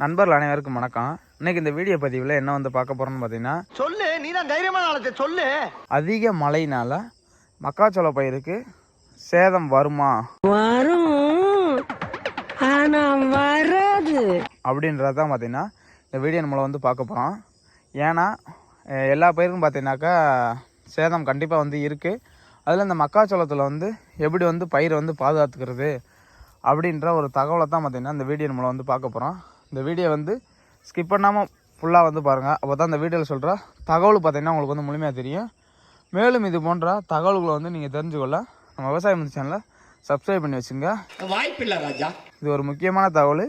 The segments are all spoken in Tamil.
நண்பர்கள் அனைவருக்கும் வணக்கம். இன்னைக்கு இந்த வீடியோ பதிவில் என்ன வந்து பார்க்க போகிறோம்னு பார்த்தீங்கன்னா சொல்லு நீ தான் தைரியமான ஆளத்தை சொல்லு. அதிக மழையினால் மக்காச்சோள பயிருக்கு சேதம் வருமா? வரும். ஆனா வராது. அப்படின்றது தான் பார்த்தீங்கன்னா இந்த வீடியோ நம்மளை வந்து பார்க்க போகிறோம் ஏன்னா எல்லா பயிருக்கும் பார்த்தீங்கன்னாக்கா சேதம் கண்டிப்பாக வந்து இருக்குது அதில் இந்த மக்காச்சோளத்தில் வந்து எப்படி வந்து பயிரை வந்து பாதுகாத்துக்கிறது அப்படின்ற ஒரு தகவலை தான் பார்த்தீங்கன்னா இந்த வீடியோ நம்மளை வந்து பார்க்க போகிறோம் இந்த வீடியோ வந்து ஸ்கிப் பண்ணாமல் ஃபுல்லாக வந்து பாருங்கள் அப்போ தான் இந்த வீடியோவில் சொல்கிற தகவல் பார்த்தீங்கன்னா உங்களுக்கு வந்து முழுமையாக தெரியும். மேலும் இது போன்ற தகவல்களை வந்து நீங்கள் தெரிஞ்சுக்கொள்ள நம்ம விவசாயம் சேனலை சப்ஸ்கிரைப் பண்ணி வச்சுங்க. வாய்ப்பில்லை ராஜா. இது ஒரு முக்கியமான தகவல்.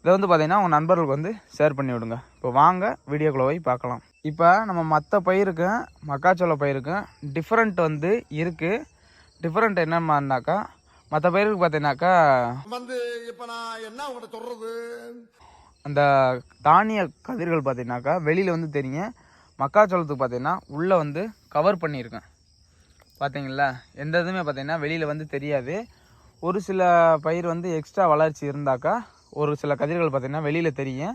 இதை வந்து பார்த்தீங்கன்னா உங்கள் நண்பர்களுக்கு வந்து ஷேர் பண்ணி விடுங்க. இப்போ வாங்க வீடியோக்குள்ளே போய் பார்க்கலாம். இப்போ நம்ம மற்ற பயிருக்கும் மக்காச்சோள பயிருக்கும் டிஃப்ரெண்ட் வந்து இருக்குது டிஃப்ரெண்ட் என்னமானாக்கா மற்ற பயிருக்கு பார்த்தீங்கன்னாக்கா வந்து இப்ப நான் என்ன உங்கள்கிட்ட சொல்றது? அந்த தானிய கதிர்கள் பார்த்தீங்கன்னாக்கா வெளியில் வந்து தெரியும் மக்காச்சோளத்துக்கு பார்த்தீங்கன்னா உள்ளே வந்து கவர் பண்ணியிருக்கேன். பார்த்தீங்களா? எந்த இதுவுமே பார்த்தீங்கன்னா வெளியில் வந்து தெரியாது. ஒரு சில பயிர் வந்து எக்ஸ்ட்ரா வளர்ச்சி இருந்தாக்கா ஒரு சில கதிர்கள் பார்த்தீங்கன்னா வெளியில் தெரியும்.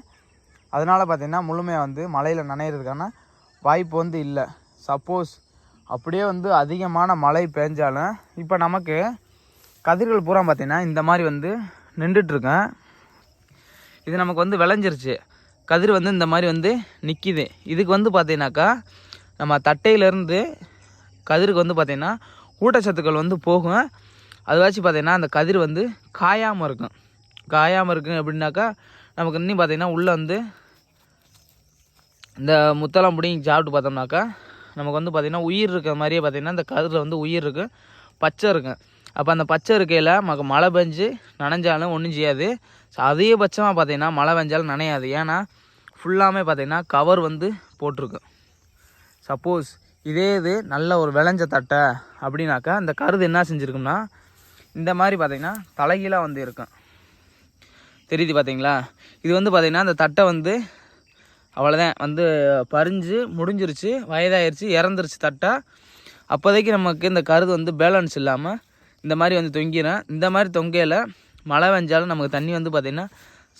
அதனால் பார்த்திங்கன்னா முழுமையாக வந்து மழையில் நனையிறதுக்கான வாய்ப்பு வந்து இல்லை. சப்போஸ் அப்படியே வந்து அதிகமான மழை பெஞ்சாலும் இப்போ நமக்கு கதிர்கள் பூரா பார்த்திங்கன்னா இந்த மாதிரி வந்து நின்றுட்டுருக்கேன் இது நமக்கு வந்து விளைஞ்சிருச்சு. கதிர் வந்து இந்த மாதிரி வந்து நிற்கிது இதுக்கு வந்து பார்த்தீங்கன்னாக்கா நம்ம தட்டையிலேருந்து கதிருக்கு வந்து பார்த்திங்கன்னா ஊட்டச்சத்துக்கள் வந்து போகும். அது வச்சு பார்த்தீங்கன்னா அந்த கதிர் வந்து காயாமல் இருக்கும். காயாமல் இருக்கும் அப்படின்னாக்கா நமக்கு இன்னும் பார்த்தீங்கன்னா உள்ளே வந்து இந்த முத்தலாம் பிடிங்கி சாப்பிட்டு பார்த்தோம்னாக்கா நமக்கு வந்து பார்த்திங்கன்னா உயிர் இருக்கிற மாதிரியே பார்த்திங்கன்னா இந்த கதிரில் வந்து உயிர் இருக்கும் பச்சை இருக்கும். அப்போ அந்த பச்சை இருக்கையில் நமக்கு மழை பெஞ்சு நனைஞ்சாலும் ஒன்றும் செய்யாது. ஸோ அதிகபட்சமாக பார்த்தீங்கன்னா மழை பெஞ்சாலும் நனையாது. ஏன்னா ஃபுல்லாமே பார்த்திங்கன்னா கவர் வந்து போட்டிருக்கும் சப்போஸ் இதே இது நல்ல ஒரு விளைஞ்ச தட்டை அப்படின்னாக்கா இந்த கருது என்ன செஞ்சுருக்கும்னா இந்த மாதிரி பார்த்திங்கன்னா தலைகீழாக வந்து இருக்கும். தெரியுது பார்த்தீங்களா? இது வந்து பார்த்திங்கன்னா அந்த தட்டை வந்து அவ்வளோதான் வந்து பறிஞ்சு முடிஞ்சிருச்சு வயதாயிருச்சு இறந்துருச்சு தட்டை. அப்போதைக்கு நமக்கு இந்த கருது வந்து பேலன்ஸ் இல்லாமல் இந்த மாதிரி வந்து தொங்கிடும் இந்த மாதிரி தொங்கையில் மழை பெஞ்சாலும் நமக்கு தண்ணி வந்து பார்த்திங்கன்னா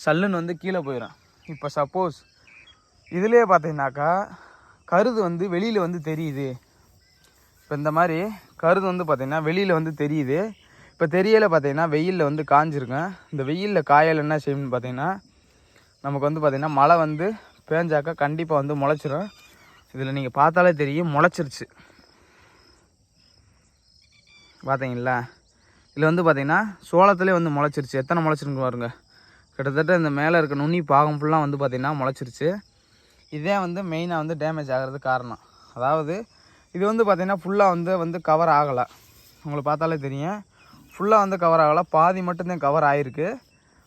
சல்லுன்னு வந்து கீழே போயிடும் இப்போ சப்போஸ் இதுலேயே பார்த்தீங்கன்னாக்கா கருது வந்து வெளியில் வந்து தெரியுது. இப்போ இந்த மாதிரி கருது வந்து பார்த்திங்கன்னா வெளியில் வந்து தெரியுது. இப்போ தெரியலை பார்த்தீங்கன்னா வெயிலில் வந்து காஞ்சிருக்கேன் இந்த வெயிலில் காயல் என்ன செய்யணும்னு பார்த்தீங்கன்னா நமக்கு வந்து பார்த்திங்கன்னா மழை வந்து பேஞ்சாக்கா கண்டிப்பாக வந்து முளைச்சிரும். இதில் நீங்கள் பார்த்தாலே தெரியும் முளைச்சிருச்சு. பார்த்தீங்களா இதில் வந்து பார்த்தீங்கன்னா சோளத்துலேயே வந்து முளைச்சிருச்சு. எத்தனை முளைச்சிருக்கு பாருங்க. கிட்டத்தட்ட இந்த மேலே இருக்க நுனி பாகம் ஃபுல்லாக வந்து பார்த்திங்கன்னா முளைச்சிருச்சு. இதே வந்து மெயினாக வந்து டேமேஜ் ஆகிறது காரணம். அதாவது இது வந்து பார்த்திங்கன்னா ஃபுல்லாக வந்து வந்து கவர் ஆகலை. உங்களுக்கு பார்த்தாலே தெரியும். ஃபுல்லாக வந்து கவர் ஆகலை. பாதி மட்டும்தான் கவர் ஆகிருக்கு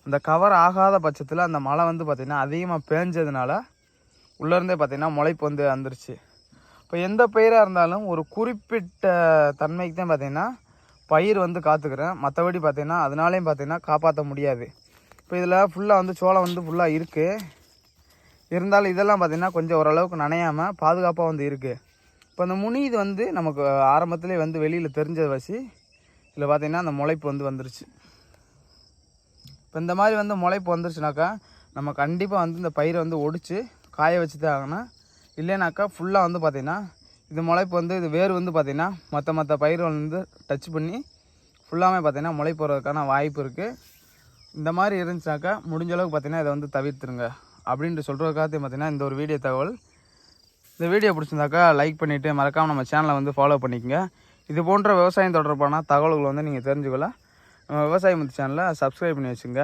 அந்த கவர் ஆகாத பட்சத்தில் அந்த மழை வந்து பார்த்திங்கன்னா அதிகமாக பேஞ்சதுனால உள்ளேருந்தே பார்த்திங்கன்னா முளைப்பு வந்து வந்துருச்சு. இப்போ எந்த பயிராக இருந்தாலும் ஒரு குறிப்பிட்ட தன்மைக்கு தான் பார்த்திங்கன்னா பயிர் வந்து காத்துக்கிறேன். மற்றபடி பார்த்திங்கன்னா அதனாலையும் பார்த்திங்கன்னா காப்பாற்ற முடியாது. இப்போ இதில் ஃபுல்லாக வந்து சோளம் வந்து ஃபுல்லாக இருக்குது இருந்தாலும் இதெல்லாம் பார்த்திங்கன்னா கொஞ்சம் ஓரளவுக்கு நனையாமல் பாதுகாப்பாக வந்து இருக்குது இப்போ அந்த முனி இது வந்து நமக்கு ஆரம்பத்திலே வந்து வெளியில் தெரிஞ்சதை வச்சு இதில் பார்த்திங்கன்னா அந்த முளைப்பு வந்து வந்துருச்சு. இப்போ இந்த மாதிரி வந்து முளைப்பு வந்துருச்சுனாக்கா நம்ம கண்டிப்பாக வந்து இந்த பயிரை வந்து ஒடிச்சு காய வச்சு தான் ஆகணும். இல்லைனாக்கா ஃபுல்லாக வந்து பார்த்திங்கன்னா இது முளைப்பு வந்து இது வேர் வந்து பார்த்திங்கன்னா மற்ற மற்ற பயிர்கள் வந்து டச் பண்ணி ஃபுல்லாமே பார்த்திங்கன்னா முளை போகிறதுக்கான வாய்ப்பு இருக்குது இந்த மாதிரி இருந்துச்சுனாக்கா முடிஞ்ச அளவுக்கு பார்த்திங்கன்னா இதை வந்து தவிர்த்துருங்க. அப்படின்ட்டு சொல்கிறதுக்காக பார்த்திங்கன்னா இந்த ஒரு வீடியோ தகவல். இந்த வீடியோ பிடிச்சிருந்தாக்கா லைக் பண்ணிவிட்டு மறக்காமல் நம்ம சேனலை வந்து ஃபாலோ பண்ணிக்கோங்க. இது போன்ற விவசாயம் தொடர்பான தகவல்களை வந்து நீங்கள் தெரிஞ்சுக்கலாம் நம்ம விவசாயம் சேனலை சப்ஸ்கிரைப் பண்ணி வச்சுங்க